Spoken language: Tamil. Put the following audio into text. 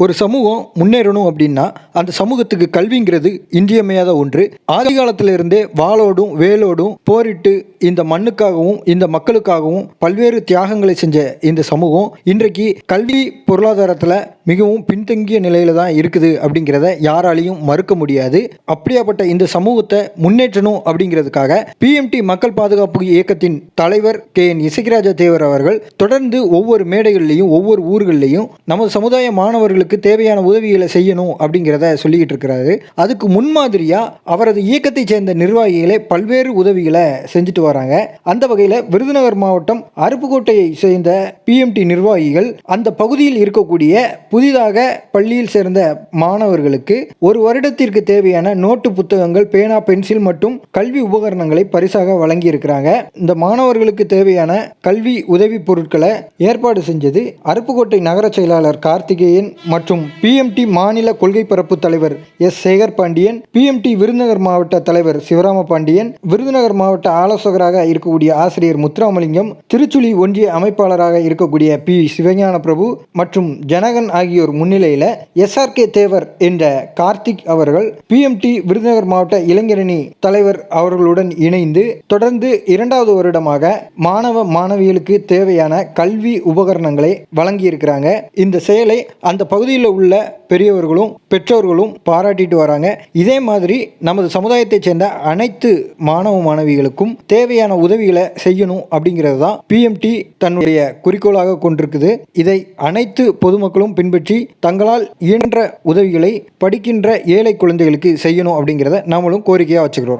ஒரு சமூகம் முன்னேறணும் அப்படின்னா அந்த சமூகத்துக்கு கல்விங்கிறது இன்றியமையாத ஒன்று. ஆதி காலத்திலிருந்தே வாளோடும் வேலோடும் போரிட்டு இந்த மண்ணுக்காகவும் இந்த மக்களுக்காகவும் பல்வேறு தியாகங்களை செஞ்ச இந்த சமூகம் இன்றைக்கு கல்வி பொருளாதாரத்தில் மிகவும் பின்தங்கிய நிலையில தான் இருக்குது அப்படிங்கிறத யாராலையும் மறுக்க முடியாது. அப்படியாப்பட்ட இந்த சமூகத்தை முன்னேற்றணும் அப்படிங்கிறதுக்காக பிஎம்டி மக்கள் பாதுகாப்பு இயக்கத்தின் தலைவர் கே என் இசைக்கராஜ தேவர் அவர்கள் தொடர்ந்து ஒவ்வொரு மேடைகள்லையும் ஒவ்வொரு ஊர்கள்லையும் நமது சமுதாய மாணவர்களுக்கு தேவையான உதவிகளை செய்யணும் அப்படிங்கிறத சொல்லிக்கிட்டு இருக்கிறாரு. அதுக்கு முன்மாதிரியா அவரது இயக்கத்தை சேர்ந்த நிர்வாகிகளே பல்வேறு உதவிகளை செஞ்சுட்டு வராங்க. அந்த வகையில் விருதுநகர் மாவட்டம் அருப்புக்கோட்டையை சேர்ந்த பிஎம்டி நிர்வாகிகள் அந்த பகுதியில் இருக்கக்கூடிய புதிதாக பள்ளியில் சேர்ந்த மாணவர்களுக்கு ஒரு வருடத்திற்கு தேவையான நோட்டு புத்தகங்கள் பேனா பென்சில் மற்றும் கல்வி உபகரணங்களை பரிசாக வழங்கி இருக்கிறாங்க இந்த மாணவர்களுக்கு தேவையான கல்வி உதவி பொருட்களை ஏற்பாடு செஞ்சது அருப்புக்கோட்டை நகர செயலாளர் கார்த்திகேயன் மற்றும் மற்றும் பிஎம்டி மாநில கொள்கை பரப்பு தலைவர் எஸ். சேகர் பாண்டியன் பிஎம்டி விருதுநகர் மாவட்ட தலைவர் சிவராம பாண்டியன் விருதுநகர் மாவட்ட ஆலோசகராக இருக்கக்கூடிய ஆசிரியர் முத்துராமலிங்கம் திருச்சுழி ஒன்றிய அமைப்பாளராக இருக்கக்கூடிய பி சிவஞான பிரபு மற்றும் ஜனகன் ஆகியோர் முன்னிலையில் எஸ்ஆர்கே தேவர் என்ற கார்த்திக் அவர்கள் பிஎம்டி விருதுநகர் மாவட்ட இளைஞரணி தலைவர் அவர்களுடன் இணைந்து தொடர்ந்து இரண்டாவது வருடமாக மாணவ மாணவிகளுக்கு தேவையான கல்வி உபகரணங்களை வழங்கியிருக்கிறாங்க. இந்த செயலை அந்த பகுதியில் உள்ள பெரியவர்களும் பெற்றோர்களும் பாராட்டிட்டு வராங்க. இதே மாதிரி நமது சமுதாயத்தைச் சேர்ந்த அனைத்து மாணவ மாணவிகளுக்கும் தேவையான உதவிகளை செய்யணும் அப்படிங்கிறது தான் பிஎம்டி தன்னுடைய குறிக்கோளாக கொண்டிருக்குது. இதை அனைத்து பொதுமக்களும் பின்பற்றி தங்களால் இயன்ற உதவிகளை படிக்கின்ற ஏழை குழந்தைகளுக்கு செய்யணும் அப்படிங்கிறத நாமளும் கோரிக்கையாக வச்சுக்கிறோம்.